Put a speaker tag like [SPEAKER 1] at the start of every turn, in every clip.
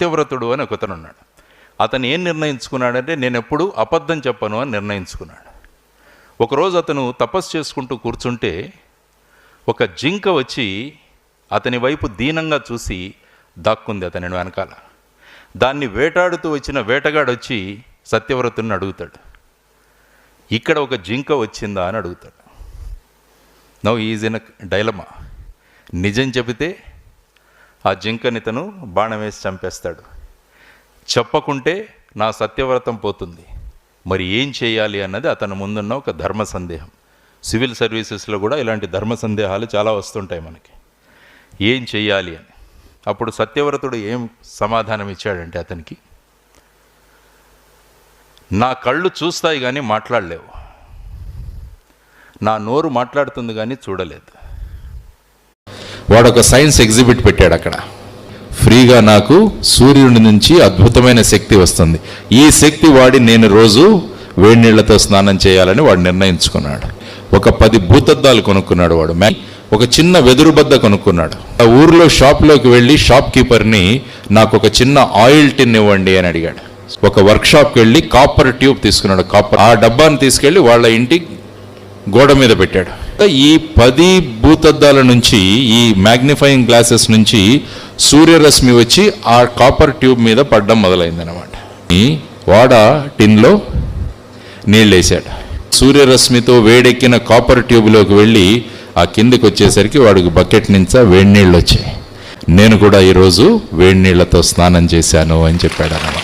[SPEAKER 1] సత్యవ్రతుడు అని ఒకతను ఉన్నాడు అతను ఏం నిర్ణయించుకున్నాడంటే నేను ఎప్పుడు అబద్ధం చెప్పను అని నిర్ణయించుకున్నాడు. ఒకరోజు అతను తపస్సు చేసుకుంటూ కూర్చుంటే ఒక జింక వచ్చి అతని వైపు దీనంగా చూసి దాక్కుంది అతని వెనకాల. దాన్ని వేటాడుతూ వచ్చిన వేటగాడు వచ్చి సత్యవ్రతుని అడుగుతాడు. ఇక్కడ ఒక జింక వచ్చిందా అని అడుగుతాడు. Now is in dilemma. నిజం చెబితే ఆ జింకని తను బాణం వేసి చంపేస్తాడు. చెప్పకుంటే నా సత్యవ్రతం పోతుంది. మరి ఏం చేయాలి అన్నది అతని ముందున్న ఒక ధర్మ సందేహం. సివిల్ సర్వీసెస్లో కూడా ఇలాంటి ధర్మ సందేహాలు చాలా వస్తుంటాయి మనకి. ఏం చేయాలి అని. అప్పుడు సత్యవ్రతుడు ఏం సమాధానం ఇచ్చాడంటే అతనికి నా కళ్ళు చూస్తాయి కానీ మాట్లాడలేవు. నా నోరు మాట్లాడుతుంది కానీ చూడలేదు.
[SPEAKER 2] వాడు ఒక సైన్స్ ఎగ్జిబిట్ పెట్టాడు అక్కడ. ఫ్రీగా నాకు సూర్యుడి నుంచి అద్భుతమైన శక్తి వస్తుంది. ఈ శక్తి వాడి నేను రోజు వేడి నీళ్ళతో స్నానం చేయాలని వాడు నిర్ణయించుకున్నాడు. ఒక పది భూతద్దాలు కొనుక్కున్నాడు వాడు. మ్యా- ఒక చిన్న వెదురు బద్ద కొనుక్కున్నాడు. ఆ ఊర్లో షాప్లోకి వెళ్ళి షాప్ కీపర్ని నాకు ఒక చిన్న ఆయిల్ టిన్ ఇవ్వండి అని అడిగాడు. ఒక వర్క్షాప్కి వెళ్ళి కాపర్ ట్యూబ్ తీసుకున్నాడు. కాపర్ ఆ డబ్బాని తీసుకెళ్ళి వాళ్ళ ఇంటి గోడ మీద పెట్టాడు. ఈ పది భూతద్దాల నుంచి ఈ మ్యాగ్నిఫైయింగ్ గ్లాసెస్ నుంచి సూర్యరశ్మి వచ్చి ఆ కాపర్ ట్యూబ్ మీద పడడం మొదలైంది అనమాట ఈ వాడ టిన్లో నీళ్ళేశాడు. సూర్యరశ్మితో వేడెక్కిన కాపర్ ట్యూబ్లోకి వెళ్ళి ఆ కిందికి వచ్చేసరికి వాడికి బకెట్ నుంచి వేడి నీళ్ళు వచ్చాయి నేను కూడా ఈరోజు వేడి నీళ్ళతో స్నానం చేశాను అని చెప్పాడు అనమాట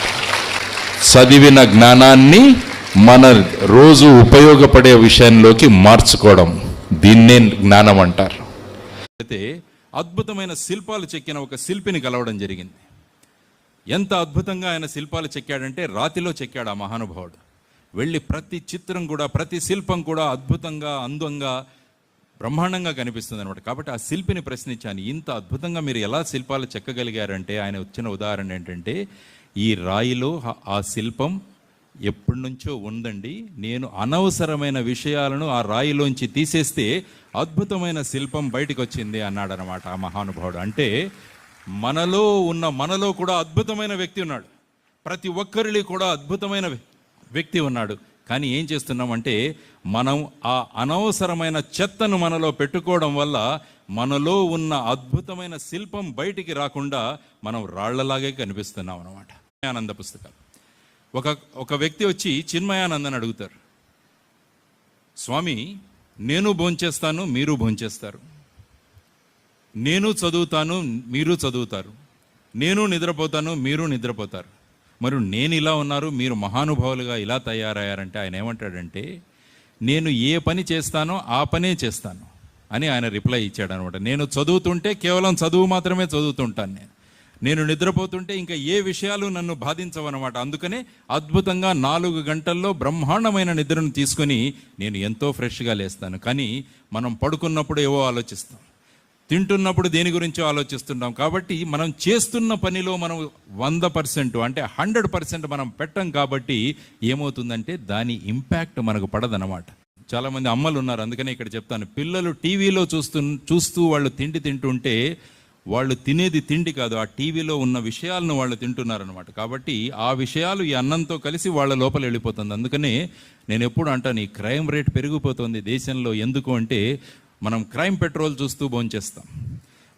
[SPEAKER 2] చదివిన జ్ఞానాన్ని మన రోజు ఉపయోగపడే విషయంలోకి మార్చుకోవడం దీన్నే జ్ఞానం అంటారు.
[SPEAKER 3] అయితే అద్భుతమైన శిల్పాలు చెక్కిన ఒక శిల్పిని కలవడం జరిగింది. ఎంత అద్భుతంగా ఆయన శిల్పాలు చెక్కాడంటే రాతిలో చెక్కాడు ఆ మహానుభావుడు. వెళ్ళి ప్రతి చిత్రం కూడా ప్రతి శిల్పం కూడా అద్భుతంగా అందంగా బ్రహ్మాండంగా కనిపిస్తుంది అనమాట కాబట్టి ఆ శిల్పిని ప్రశ్నించాను ఇంత అద్భుతంగా మీరు ఎలా శిల్పాలు చెక్కగలిగారంటే ఆయన వచ్చిన ఉదాహరణ ఏంటంటే ఈ రాయిలో ఆ- ఆ శిల్పం ఎప్పటి నుంచో ఉందండి. నేను అనవసరమైన విషయాలను ఆ రాయిలోంచి తీసేస్తే అద్భుతమైన శిల్పం బయటకు వచ్చింది అన్నాడు అనమాట ఆ మహానుభావుడు. అంటే మనలో ఉన్న మనలో కూడా అద్భుతమైన వ్యక్తి ఉన్నాడు. ప్రతి ఒక్కరిలో కూడా అద్భుతమైన వ్యక్తి ఉన్నాడు. కానీ ఏం చేస్తున్నామంటే మనం ఆ అనవసరమైన చెత్తను మనలో పెట్టుకోవడం వల్ల మనలో ఉన్న అద్భుతమైన శిల్పం బయటికి రాకుండా మనం రాళ్ళలాగే కనిపిస్తున్నాం అనమాట ఆనంద పుస్తకాలు. ఒక ఒక వ్యక్తి వచ్చి చిన్మయానందని అడుగుతారు. స్వామి నేను భోంచేస్తాను మీరు భోంచేస్తారు. నేను చదువుతాను మీరు చదువుతారు. నేను నిద్రపోతాను మీరు నిద్రపోతారు. మరి నేను ఇలా ఉన్నారు మీరు మహానుభావులుగా ఇలా తయారయ్యారంటే ఆయన ఏమంటాడంటే నేను ఏ పని చేస్తానో ఆ పనే చేస్తాను అని ఆయన రిప్లై ఇచ్చాడు అనమాట నేను చదువుతుంటే కేవలం చదువు మాత్రమే చదువుతుంటాను నేను. నేను నిద్రపోతుంటే ఇంకా ఏ విషయాలు నన్ను బాధించవన్నమాట. అందుకనే అద్భుతంగా నాలుగు గంటల్లో బ్రహ్మాండమైన నిద్రను తీసుకొని నేను ఎంతో ఫ్రెష్గా లేస్తాను. కానీ మనం పడుకున్నప్పుడు ఏవో ఆలోచిస్తాం. తింటున్నప్పుడు దేని గురించో ఆలోచిస్తుంటాం. కాబట్టి మనం చేస్తున్న పనిలో మనం వంద పర్సెంట్ అంటే హండ్రెడ్ పర్సెంట్ మనం పెట్టం కాబట్టి ఏమవుతుందంటే దాని ఇంపాక్ట్ మనకు పడదనమాట చాలామంది అమ్మలు ఉన్నారు అందుకనే ఇక్కడ చెప్తాను. పిల్లలు టీవీలో చూస్తు చూస్తూ వాళ్ళు తిండి తింటుంటే వాళ్ళు తినేది తిండి కాదు ఆ టీవీలో ఉన్న విషయాలను వాళ్ళు తింటున్నారనమాట కాబట్టి ఆ విషయాలు ఈ అన్నంతో కలిసి వాళ్ళ లోపల వెళ్ళిపోతుంది. అందుకనే నేను ఎప్పుడు అంటాను ఈ క్రైమ్ రేట్ పెరిగిపోతుంది దేశంలో ఎందుకు అంటే మనం క్రైమ్ పెట్రోల్ చూస్తూ భోంచేస్తాం.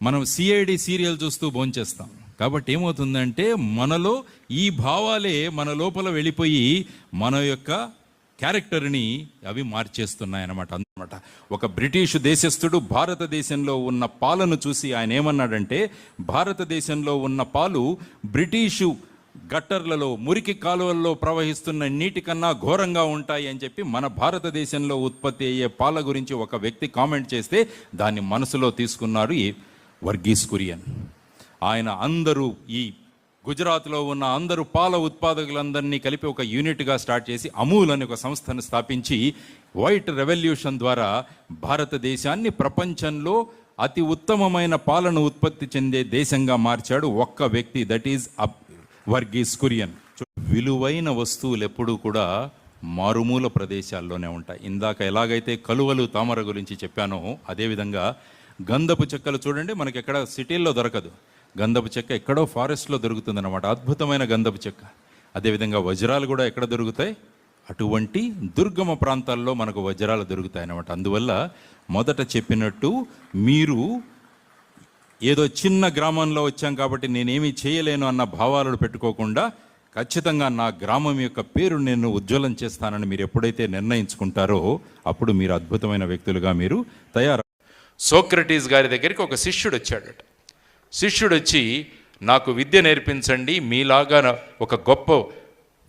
[SPEAKER 3] మనం సిఐడి సీరియల్ చూస్తూ భోంచేస్తాం. కాబట్టి ఏమవుతుందంటే మనలో ఈ భావాలే మన లోపల వెళ్ళిపోయి మన యొక్క క్యారెక్టర్ని అవి మార్చేస్తున్నాయి అన్నమాట అన్నమాట. ఒక బ్రిటిష్ దేశస్థుడు భారతదేశంలో ఉన్న పాలను చూసి ఆయన ఏమన్నాడంటే భారతదేశంలో ఉన్న పాలు బ్రిటిషు గట్టర్లలో మురికి కాలువల్లో ప్రవహిస్తున్న నీటి కన్నా ఘోరంగా ఉంటాయి అని చెప్పి మన భారతదేశంలో ఉత్పత్తి అయ్యే పాల గురించి ఒక వ్యక్తి కామెంట్ చేస్తే దాన్ని మనసులో తీసుకున్నారు ఈ వర్గీస్ కురియన్. ఆయన అందరూ ఈ గుజరాత్లో ఉన్న అందరూ పాల ఉత్పాదకులందరినీ కలిపి ఒక యూనిట్గా స్టార్ట్ చేసి అమూల్ అనే ఒక సంస్థను స్థాపించి వైట్ రెవల్యూషన్ ద్వారా భారతదేశాన్ని ప్రపంచంలో అతి ఉత్తమమైన పాలను ఉత్పత్తి చెందే దేశంగా మార్చాడు ఒక్క వ్యక్తి దట్ ఈజ్ వర్గీస్ కురియన్. విలువైన వస్తువులు ఎప్పుడూ కూడా మారుమూల ప్రదేశాల్లోనే ఉంటాయి. ఇందాక ఎలాగైతే కలువలు తామర గురించి చెప్పానో అదేవిధంగా గంధపు చెక్కలు చూడండి మనకి ఎక్కడ సిటీల్లో దొరకదు. గంధపు చెక్క ఎక్కడో ఫారెస్ట్లో దొరుకుతుందన్నమాట. అద్భుతమైన గంధపు చెక్క. అదేవిధంగా వజ్రాలు కూడా ఎక్కడ దొరుకుతాయి? అటువంటి దుర్గమ ప్రాంతాల్లో మనకు వజ్రాలు దొరుకుతాయి అన్నమాట అందువల్ల మొదట చెప్పినట్టు మీరు ఏదో చిన్న గ్రామంలో వచ్చాం కాబట్టి నేనేమీ చేయలేను అన్న భావాలను పెట్టుకోకుండా ఖచ్చితంగా నా గ్రామం యొక్క పేరు నేను ఉజ్వలం చేస్తానని మీరు ఎప్పుడైతే నిర్ణయించుకుంటారో అప్పుడు మీరు అద్భుతమైన వ్యక్తులుగా మీరు తయారు
[SPEAKER 1] సోక్రటీస్ గారి దగ్గరికి ఒక శిష్యుడు వచ్చాడట. శిష్యుడు వచ్చి నాకు విద్య నేర్పించండి మీలాగా ఒక గొప్ప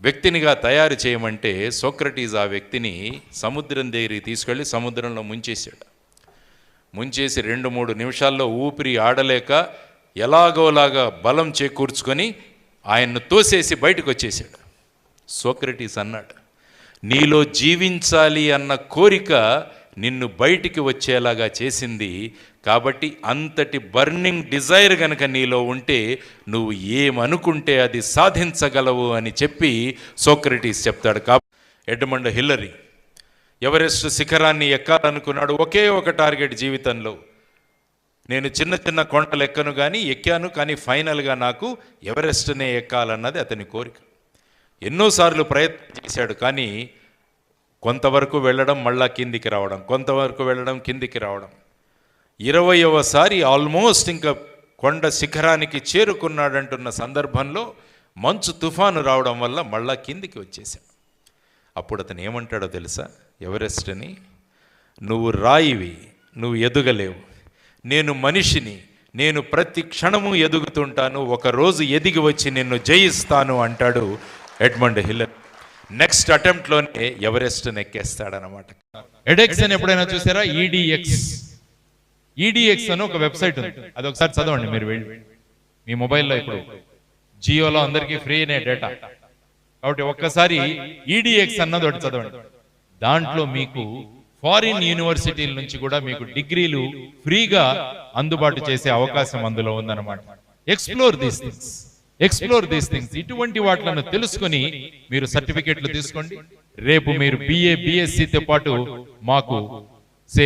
[SPEAKER 1] వ్యక్తినిగా తయారు చేయమంటే సోక్రటీస్ ఆ వ్యక్తిని సముద్రం దగ్గరికి తీసుకెళ్ళి సముద్రంలో ముంచేశాడు. ముంచేసి రెండు మూడు నిమిషాల్లో ఊపిరి ఆడలేక ఎలాగోలాగా బలం చేకూర్చుకొని ఆయన్ను తోసేసి బయటకు వచ్చేసాడు సోక్రటీస్ అన్నాడు నీలో జీవించాలి అన్న కోరిక నిన్ను బయటికి వచ్చేలాగా చేసింది కాబట్టి అంతటి బర్నింగ్ డిజైర్ గనక నీలో ఉంటే నువ్వు ఏమనుకుంటే అది సాధించగలవు అని చెప్పి సోక్రటీస్ చెప్తాడు కా ఎడ్మండ్ హిల్లరీ ఎవరెస్ట్ శిఖరాన్ని ఎక్కాలనుకున్నాడు ఒకే ఒక టార్గెట్ జీవితంలో. నేను చిన్న చిన్న కొండలు ఎక్కను కానీ ఎక్కాను కానీ ఫైనల్గా నాకు ఎవరెస్ట్నే ఎక్కాలన్నది అతని కోరిక. ఎన్నోసార్లు ప్రయత్నం చేశాడు కానీ కొంతవరకు వెళ్ళడం మళ్ళా కిందికి రావడం కొంతవరకు వెళ్ళడం కిందికి రావడం. ఇరవయవసారి ఆల్మోస్ట్ ఇంకా కొండ శిఖరానికి చేరుకున్నాడంటున్న సందర్భంలో మంచు తుఫాను రావడం వల్ల మళ్ళా కిందికి వచ్చేసాడు అప్పుడు అతను ఏమంటాడో తెలుసా? ఎవరెస్ట్ని? నువ్వు రాయివి నువ్వు ఎదుగలేవు. నేను మనిషిని నేను ప్రతి క్షణము ఎదుగుతుంటాను ఒకరోజు ఎదిగి వచ్చి నిన్ను జయిస్తాను అంటాడు ఎడ్మండ్ హిల్లర్. నెక్స్ట్ అటెంప్ట్లోనే ఎవరెస్ట్ ఎక్కేస్తాడనమాట
[SPEAKER 4] ఎడెక్స్ అని ఎప్పుడైనా చూసారా? ఈడిఎక్స్ ఈడిఎక్స్ అని ఒక వెబ్సైట్ ఉంది. అది ఒకసారి చదవండి మీరు వెళ్ళి. మీ మొబైల్లో ఇప్పుడు జియోలో అందరికీ ఫ్రీ అనే డేటా. కాబట్టి ఒక్కసారి ఈడిఎక్స్ అన్నది ఒకటి చదవండి. దాంట్లో మీకు ఫారిన్ యూనివర్సిటీల నుంచి కూడా మీకు డిగ్రీలు ఫ్రీగా అందుబాటు చేసే అవకాశం అందులో ఉందన్నమాట. Explore these things explore these things ఇటువంటి వాటిలను తెలుసుకొని మీరు సర్టిఫికెట్లు తీసుకోండి. రేపు మీరు బిఏ బిఎస్సితో పాటు మాకు సే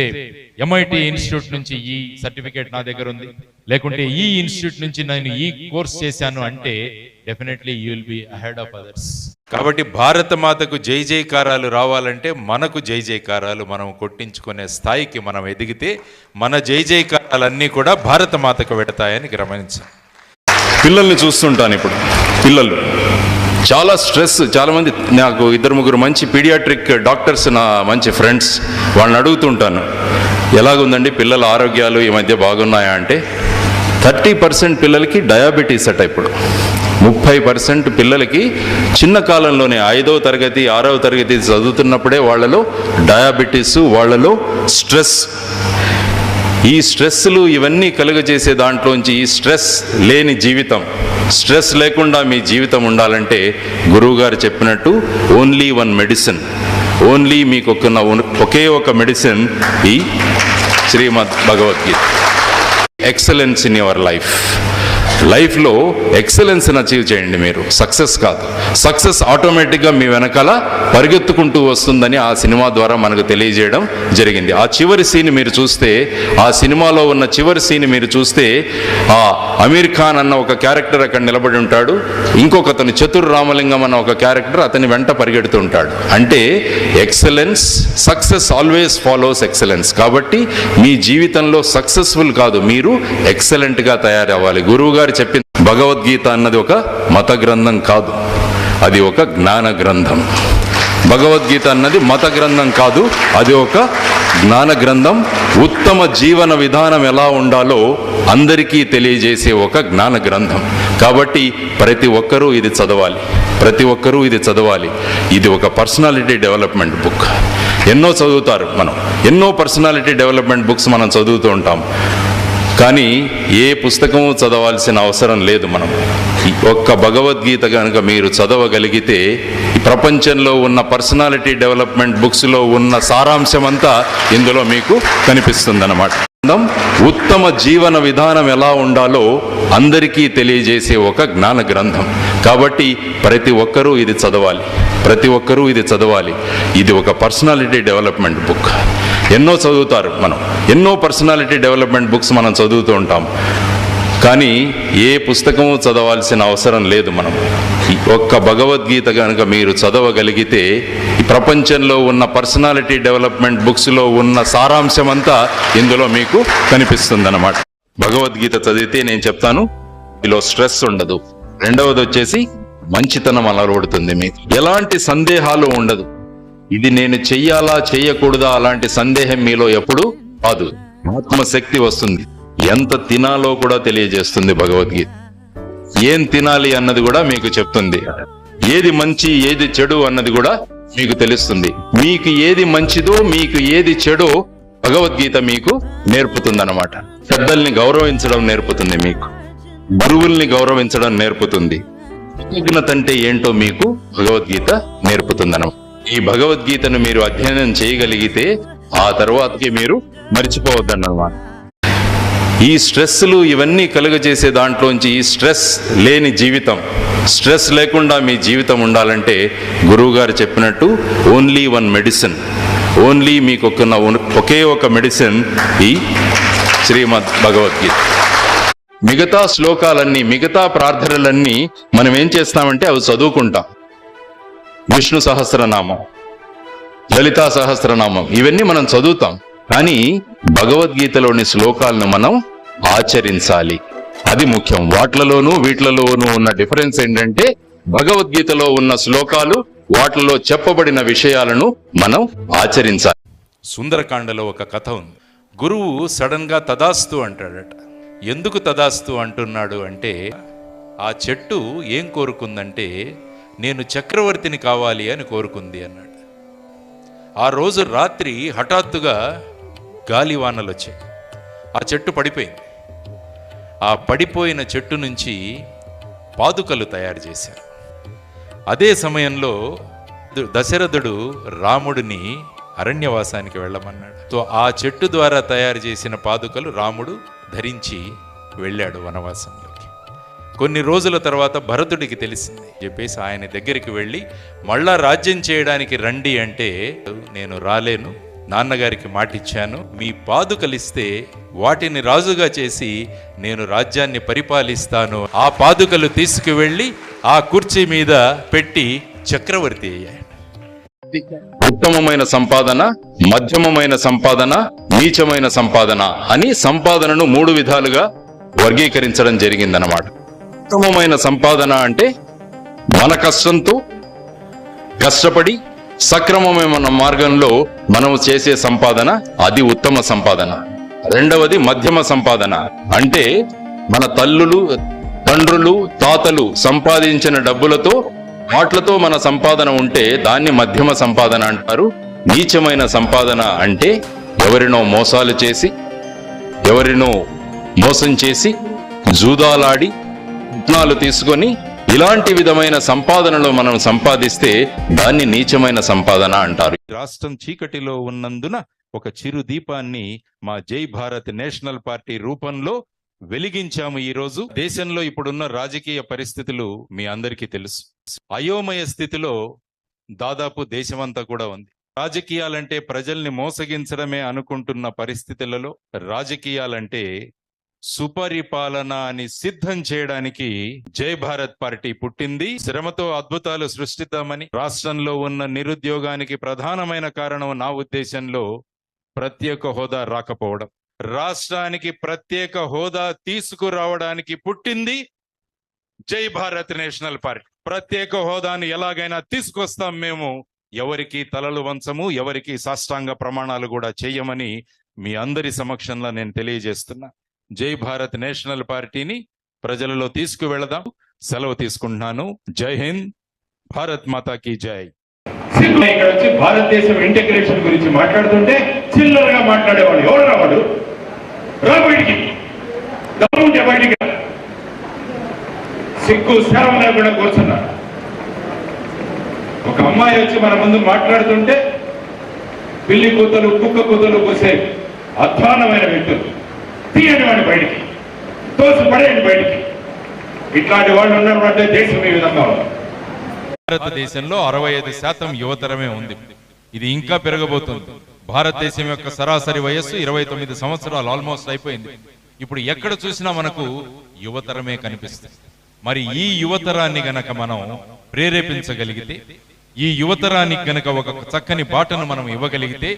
[SPEAKER 4] ఎంఐటి ఇన్స్టిట్యూట్ నుంచి ఈ సర్టిఫికేట్ నా దగ్గర ఉంది. లేకుంటే ఈ ఇన్స్టిట్యూట్ నుంచి నేను ఈ కోర్స్ చేశాను అంటే definitely you will be ahead of others
[SPEAKER 1] కాబట్టి భారత మాతకు జై జైకారాలు రావాలంటే మనకు జై జైకారాలు మనం కొట్టించుకునే స్థాయికి మనం ఎదిగితే మన జై జైకారాలన్నీ కూడా భారత మాతకు పెడతాయని గమనించాం
[SPEAKER 2] పిల్లల్ని చూస్తుంటాను ఇప్పుడు. పిల్లలు. చాలా స్ట్రెస్ చాలామంది నాకు ఇద్దరు ముగ్గురు మంచి పీడియాట్రిక్ డాక్టర్స్ నా మంచి ఫ్రెండ్స్ వాళ్ళని అడుగుతుంటాను. ఎలాగుందండి పిల్లల ఆరోగ్యాలు ఈ మధ్య బాగున్నాయా అంటే థర్టీ పర్సెంట్ పిల్లలకి డయాబెటీస్ అట ఇప్పుడు. ముప్పై పర్సెంట్ పిల్లలకి చిన్న కాలంలోనే ఐదవ తరగతి ఆరవ తరగతి చదువుతున్నప్పుడే వాళ్ళలో డయాబెటీస్ వాళ్ళలో స్ట్రెస్. ఈ స్ట్రెస్లు ఇవన్నీ కలుగజేసే దాంట్లోంచి ఈ స్ట్రెస్ లేని జీవితం. స్ట్రెస్ లేకుండా మీ జీవితం ఉండాలంటే గురువుగారు చెప్పినట్టు ఓన్లీ వన్ మెడిసిన్ ఓన్లీ మీకు ఒక ఒకే ఒక మెడిసిన్ ఈ Srimad Bhagavad Gita. Excellence in your life లైఫ్లో ఎక్సలెన్స్ని అచీవ్ చేయండి మీరు. సక్సెస్ కాదు. సక్సెస్ ఆటోమేటిక్గా మీ వెనకాల పరిగెత్తుకుంటూ వస్తుందని ఆ సినిమా ద్వారా మనకు తెలియజేయడం జరిగింది. ఆ చివరి సీన్ మీరు చూస్తే ఆ సినిమాలో ఉన్న చివరి సీన్ మీరు చూస్తే ఆ అమీర్ ఖాన్ అన్న ఒక క్యారెక్టర్ అక్కడ నిలబడి ఉంటాడు. ఇంకొక అతను చతుర్ రామలింగం అన్న ఒక క్యారెక్టర్ అతని వెంట పరిగెడుతుంటాడు అంటే excellence success always follows excellence. కాబట్టి మీ జీవితంలో సక్సెస్ఫుల్ కాదు. మీరు ఎక్సలెంట్గా తయారవ్వాలి. గురువు గారు చెప్పింది. భగవద్గీత అన్నది ఒక మత గ్రంథం కాదు. అది ఒక జ్ఞాన గ్రంథం భగవద్గీత అన్నది మత గ్రంథం కాదు. అది ఒక జ్ఞాన గ్రంథం ఉత్తమ జీవన విధానం ఎలా ఉండాలో అందరికీ తెలియజేసే ఒక జ్ఞాన గ్రంథం కాబట్టి ప్రతి ఒక్కరూ ఇది చదవాలి. ప్రతి ఒక్కరూ ఇది చదవాలి. ఇది ఒక పర్సనాలిటీ డెవలప్మెంట్ బుక్. ఎన్నో చదువుతారు మనం. ఎన్నో పర్సనాలిటీ డెవలప్మెంట్ బుక్స్ మనం చదువుతూ ఉంటాం. కానీ ఏ పుస్తకము చదవాల్సిన అవసరం లేదు మనం. ఒక్క భగవద్గీత కనుక మీరు చదవగలిగితే ప్రపంచంలో ఉన్న పర్సనాలిటీ డెవలప్మెంట్ బుక్స్లో ఉన్న సారాంశం అంతా ఇందులో మీకు కనిపిస్తుందన్నమాట. ఉత్తమ జీవన విధానం ఎలా ఉండాలో అందరికీ తెలియజేసే ఒక జ్ఞాన గ్రంథం. కాబట్టి ప్రతి ఒక్కరూ ఇది చదవాలి. ప్రతి ఒక్కరూ ఇది చదవాలి. ఇది ఒక పర్సనాలిటీ డెవలప్మెంట్ బుక్. ఎన్నో చదువుతారు మనం. ఎన్నో పర్సనాలిటీ డెవలప్మెంట్ బుక్స్ మనం చదువుతూ ఉంటాం. కానీ ఏ పుస్తకము చదవాల్సిన అవసరం లేదు మనం. ఒక్క భగవద్గీత కనుక మీరు చదవగలిగితే ప్రపంచంలో ఉన్న పర్సనాలిటీ డెవలప్మెంట్ బుక్స్లో ఉన్న సారాంశం అంతా ఇందులో మీకు కనిపిస్తుందన్నమాట. భగవద్గీత చదివితే నేను చెప్తాను మీలో స్ట్రెస్ ఉండదు. రెండవది వచ్చేసి మంచితనం అలవడుతుంది మీకు. ఎలాంటి సందేహాలు ఉండదు. ఇది నేను చెయ్యాలా చెయ్యకూడదా అలాంటి సందేహం మీలో ఎప్పుడు కాదు ఆత్మశక్తి వస్తుంది. ఎంత తినాలో కూడా తెలియజేస్తుంది భగవద్గీత. ఏం తినాలి అన్నది కూడా మీకు చెప్తుంది. ఏది మంచి ఏది చెడు అన్నది కూడా మీకు తెలుస్తుంది. మీకు ఏది మంచిదో మీకు ఏది చెడో భగవద్గీత మీకు నేర్పుతుంది అనమాట పెద్దల్ని గౌరవించడం నేర్పుతుంది మీకు. గురువుల్ని గౌరవించడం నేర్పుతుంది. కృతజ్ఞత అంటే ఏంటో మీకు భగవద్గీత నేర్పుతుందన్నమాట. ఈ భగవద్గీతను మీరు అధ్యయనం చేయగలిగితే ఆ తర్వాతకి మీరు మర్చిపోవద్దన్నమాట. ఈ స్ట్రెస్లు ఇవన్నీ కలుగజేసే దాంట్లోంచి ఈ స్ట్రెస్ లేని జీవితం. స్ట్రెస్ లేకుండా మీ జీవితం ఉండాలంటే గురువు గారు చెప్పినట్టు ఓన్లీ వన్ మెడిసిన్. ఓన్లీ మీకు ఒక ఒకే ఒక మెడిసిన్ ఈ శ్రీమద్ భగవద్గీత. మిగతా శ్లోకాలన్నీ మిగతా ప్రార్థనలన్నీ మనం ఏం చేస్తామంటే అవి చదువుకుంటాం. విష్ణు సహస్రనామం లలితా సహస్రనామం ఇవన్నీ మనం చదువుతాం. కానీ భగవద్గీతలోని శ్లోకాలను మనం ఆచరించాలి. అది ముఖ్యం. వాట్లలోనూ వీట్లలోనూ ఉన్న డిఫరెన్స్ ఏంటంటే భగవద్గీతలో ఉన్న శ్లోకాలు వాటిలో చెప్పబడిన విషయాలను మనం ఆచరించాలి.
[SPEAKER 1] సుందరకాండలో ఒక కథ ఉంది. గురువు సడన్గా తదాస్తు అంటాడట. ఎందుకు తదాస్తు అంటున్నాడు అంటే ఆ చెట్టు ఏం కోరుకుందంటే నేను చక్రవర్తిని కావాలి అని కోరుకుంది అన్నాడు. ఆ రోజు రాత్రి హఠాత్తుగా గాలివానలు వచ్చాయి ఆ చెట్టు పడిపోయింది. ఆ పడిపోయిన చెట్టు నుంచి పాదుకలు తయారు చేశారు. అదే సమయంలో దశరథుడు రాముడిని అరణ్యవాసానికి వెళ్ళమన్నాడు. సో ఆ చెట్టు ద్వారా తయారు చేసిన పాదుకలు రాముడు ధరించి వెళ్ళాడు వనవాసంలోకి. కొన్ని రోజుల తర్వాత భరతుడికి తెలిసింది. చెప్పేసి ఆయన దగ్గరికి వెళ్ళి మళ్ళా రాజ్యం చేయడానికి రండి అంటే నేను రాలేను. నాన్నగారికి మాటిచ్చాను. మీ పాదుకలిస్తే వాటిని రాజుగా చేసి నేను రాజ్యాన్ని పరిపాలిస్తాను. ఆ పాదుకలు తీసుకువెళ్ళి ఆ కుర్చీ మీద పెట్టి చక్రవర్తి అయ్యాడు
[SPEAKER 2] ఉత్తమమైన సంపాదన మధ్యమమైన సంపాదన నీచమైన సంపాదన అని సంపాదనను మూడు విధాలుగా వర్గీకరించడం జరిగిందన్నమాట. ఉత్తమమైన సంపాదన అంటే మన కష్టంతో కష్టపడి సక్రమమైన మార్గంలో మనం చేసే సంపాదన అది ఉత్తమ సంపాదన. రెండవది మధ్యమ సంపాదన. అంటే మన తల్లులు తండ్రులు తాతలు సంపాదించిన డబ్బులతో వాట్లతో మన సంపాదన ఉంటే దాన్ని మధ్యమ సంపాదన అంటారు. నీచమైన సంపాదన అంటే ఎవరినో మోసాలు చేసి ఎవరినో మోసం చేసి జూదాలాడి రత్నాలు తీసుకొని ఇలాంటి విధమైన సంపాదనలు మనం సంపాదిస్తే దాన్ని నీచమైన సంపాదన అంటారు.
[SPEAKER 1] రాష్ట్రం చీకటిలో ఉన్నందున ఒక చిరు దీపాన్ని మా జై భారత్ నేషనల్ పార్టీ రూపంలో వెలిగించాము ఈ రోజు దేశంలో ఇప్పుడున్న రాజకీయ పరిస్థితులు మీ అందరికీ తెలుసు. అయోమయ స్థితిలో దాదాపు దేశమంతా కూడా ఉంది. రాజకీయాలంటే ప్రజల్ని మోసగించడమే అనుకుంటున్న పరిస్థితులలో రాజకీయాలంటే సుపరిపాలన అని సిద్ధం చేయడానికి జై భారత్ పార్టీ పుట్టింది. శ్రమతో అద్భుతాలు సృష్టిద్దామని రాష్ట్రంలో ఉన్న నిరుద్యోగానికి ప్రధానమైన కారణం నా ఉద్దేశంలో ప్రత్యేక హోదా రాకపోవడం. రాష్ట్రానికి ప్రత్యేక హోదా తీసుకురావడానికి పుట్టింది జై భారత్ నేషనల్ పార్టీ. ప్రత్యేక హోదాను ఎలాగైనా తీసుకొస్తాం మేము. ఎవరికి తలలు వంచము ఎవరికి సాష్టాంగ ప్రమాణాలు కూడా చేయమని మీ అందరి సమక్షంలో నేను తెలియజేస్తున్నా. జై భారత్ నేషనల్ పార్టీని ప్రజలలో తీసుకువెళదాం. సెలవు తీసుకుంటున్నాను. జై హింద్. భారత్ మాతాకి జై.
[SPEAKER 5] ఇక్కడ వచ్చి భారతదేశం ఇంటిగ్రేషన్ గురించి మాట్లాడుతుంటే చిల్లరగా మాట్లాడేవాడు ఎవడు రావాడు రా బయటికి. దమ్ము ఉంటే బయటికి సిగ్గు శరం లేకుండా కూర్చున్నా. ఒక అమ్మాయి వచ్చి మన ముందు మాట్లాడుతుంటే పిల్లి కూతలు కుక్క కూతలు కూసే అధ్వానమైన వ్యక్తులు. తీయండి వాడిని బయటికి తోసి పడేయండి బయటికి. ఇట్లాంటి వాళ్ళు ఉన్నటువంటి దేశం ఈ విధంగా ఉంది.
[SPEAKER 4] భారతదేశంలో అరవై ఐదు శాతం యువతరమే ఉంది. ఇది ఇంకా పెరగబోతుంది. భారతదేశం యొక్క సరాసరి వయస్సు ఇరవై తొమ్మిది సంవత్సరాలు ఆల్మోస్ట్ అయిపోయింది.
[SPEAKER 3] ఇప్పుడు ఎక్కడ చూసినా మనకు యువతరమే కనిపిస్తుంది. మరి ఈ యువతరాన్ని గనక మనం ప్రేరేపించగలిగితే ఈ యువతరానికి గనక ఒక చక్కని బాటను మనం ఇవ్వగలిగితే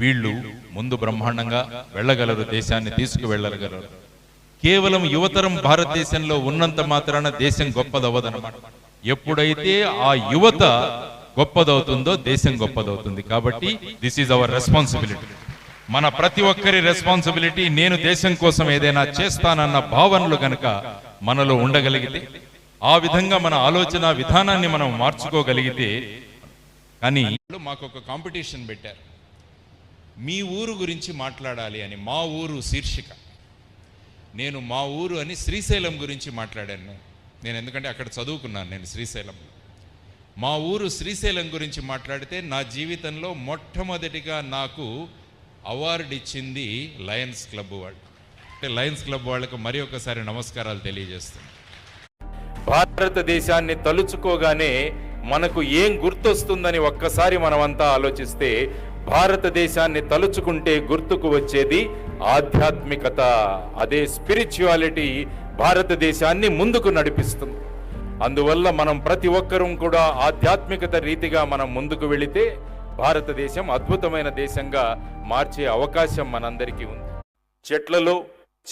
[SPEAKER 3] వీళ్ళు ముందు బ్రహ్మాండంగా వెళ్ళగలరు దేశాన్ని తీసుకువెళ్ళగలరు. కేవలం యువతరం భారతదేశంలో ఉన్నంత మాత్రాన దేశం గొప్పదవ్వదనమాట ఎప్పుడైతే ఆ యువత గొప్పదవుతుందో దేశం గొప్పదవుతుంది. కాబట్టి దిస్ ఈజ్ అవర్ రెస్పాన్సిబిలిటీ మన ప్రతి ఒక్కరి రెస్పాన్సిబిలిటీ నేను దేశం కోసం ఏదైనా చేస్తానన్న భావనలు గనక మనలో ఉండగలిగితే ఆ విధంగా మన ఆలోచన విధానాన్ని మనం మార్చుకోగలిగితే కానీ మాకు ఒక కాంపిటీషన్ పెట్టారు. మీ ఊరు గురించి మాట్లాడాలి అని మా ఊరు శీర్షిక. నేను మా ఊరు అని శ్రీశైలం గురించి మాట్లాడాను నేను. ఎందుకంటే అక్కడ చదువుకున్నాను నేను శ్రీశైలంలో. మా ఊరు శ్రీశైలం గురించి మాట్లాడితే నా జీవితంలో మొట్టమొదటిగా నాకు అవార్డు ఇచ్చింది లయన్స్ క్లబ్ వాళ్ళు. అంటే లయన్స్ క్లబ్ వాళ్ళకు మరి ఒకసారి నమస్కారాలు తెలియజేస్తాను.
[SPEAKER 2] భారతదేశాన్ని తలుచుకోగానే మనకు ఏం గుర్తొస్తుందని ఒక్కసారి మనమంతా ఆలోచిస్తే భారతదేశాన్ని తలుచుకుంటే గుర్తుకు వచ్చేది ఆధ్యాత్మికత. అదే స్పిరిచువాలిటీ భారతదేశాన్ని ముందుకు నడిపిస్తుంది. అందువల్ల మనం ప్రతి ఒక్కరూ కూడా ఆధ్యాత్మికత రీతిగా మనం ముందుకు వెళితే భారతదేశం అద్భుతమైన దేశంగా మార్చే అవకాశం మనందరికీ ఉంది. చెట్లలో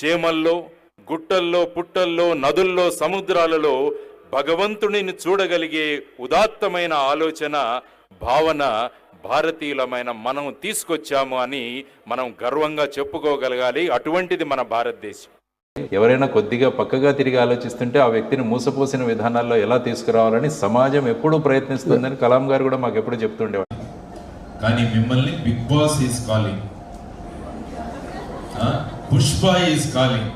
[SPEAKER 2] చేమల్లో గుట్టల్లో పుట్టల్లో నదుల్లో సముద్రాలలో భగవంతుడిని చూడగలిగే ఉదాత్తమైన ఆలోచన భావన భారతీయులమైన మనం తీసుకొచ్చాము అని మనం గర్వంగా చెప్పుకోగలగాలి. అటువంటిది మన భారతదేశం. ఎవరైనా కొద్దిగా పక్కగా తిరిగి ఆలోచిస్తుంటే ఆ వ్యక్తిని మూసపోసిన విధానాల్లో ఎలా తీసుకురావాలని సమాజం ఎప్పుడూ ప్రయత్నిస్తుందని కలాం గారు కూడా మాకు ఎప్పుడు చెప్తుండేవారు.
[SPEAKER 6] కానీ మిమ్మల్ని Bigg Boss is calling. Pushpa is calling.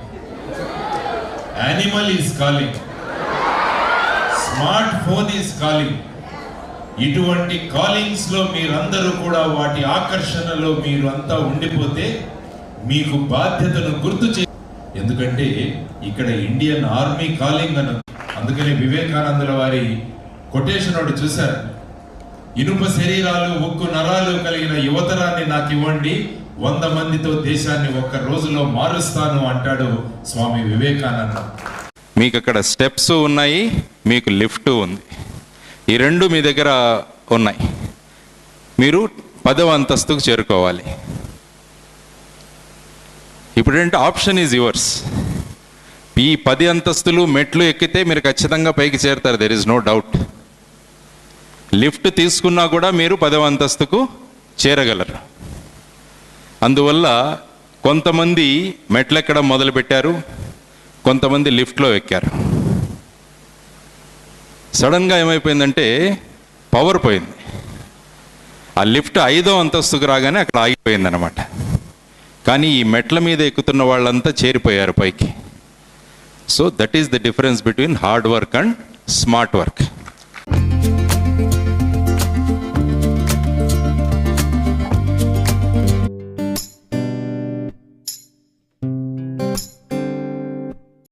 [SPEAKER 6] Animal is calling smart phone is calling ఇటువంటి కాలింగ్స్లో మీరందరూ కూడా వాటి ఆకర్షణలో మీరు అంతా ఉండిపోతే మీకు బాధ్యతను గుర్తు చే ఎందుకంటే ఇక్కడ ఇండియన్ ఆర్మీ కాలింగ్ అని అందుకని వివేకానందుల వారి కొటేషన్ ఒకటి చూశారు. ఇనుప శరీరాలు ఉక్కు నరాలు కలిగిన యువతరాన్ని నాకు ఇవ్వండి. వంద మందితో దేశాన్ని ఒక్క రోజులో మారుస్తాను అంటాడు స్వామి వివేకానంద.
[SPEAKER 1] మీకు అక్కడ స్టెప్స్ ఉన్నాయి మీకు లిఫ్ట్ ఉంది. ఈ రెండు మీ దగ్గర ఉన్నాయి. మీరు పదవ అంతస్తుకు చేరుకోవాలి. ఇప్పుడంటే ఆప్షన్ ఈజ్ యువర్స్. ఈ పది అంతస్తులు మెట్లు ఎక్కితే మీరు ఖచ్చితంగా పైకి చేరుతారు there is no doubt lift తీసుకున్నా కూడా మీరు పదవ అంతస్తుకు చేరగలరు. అందువల్ల కొంతమంది మెట్లెక్కడం మొదలుపెట్టారు కొంతమంది లిఫ్ట్లో ఎక్కారు. సడన్గా ఏమైపోయిందంటే పవర్ పోయింది. ఆ లిఫ్ట్ ఐదో అంతస్తుకు రాగానే అక్కడ ఆగిపోయిందనమాట కానీ ఈ మెట్ల మీద ఎక్కుతున్న వాళ్ళంతా చేరిపోయారు పైకి. So that is the difference between hard work and smart work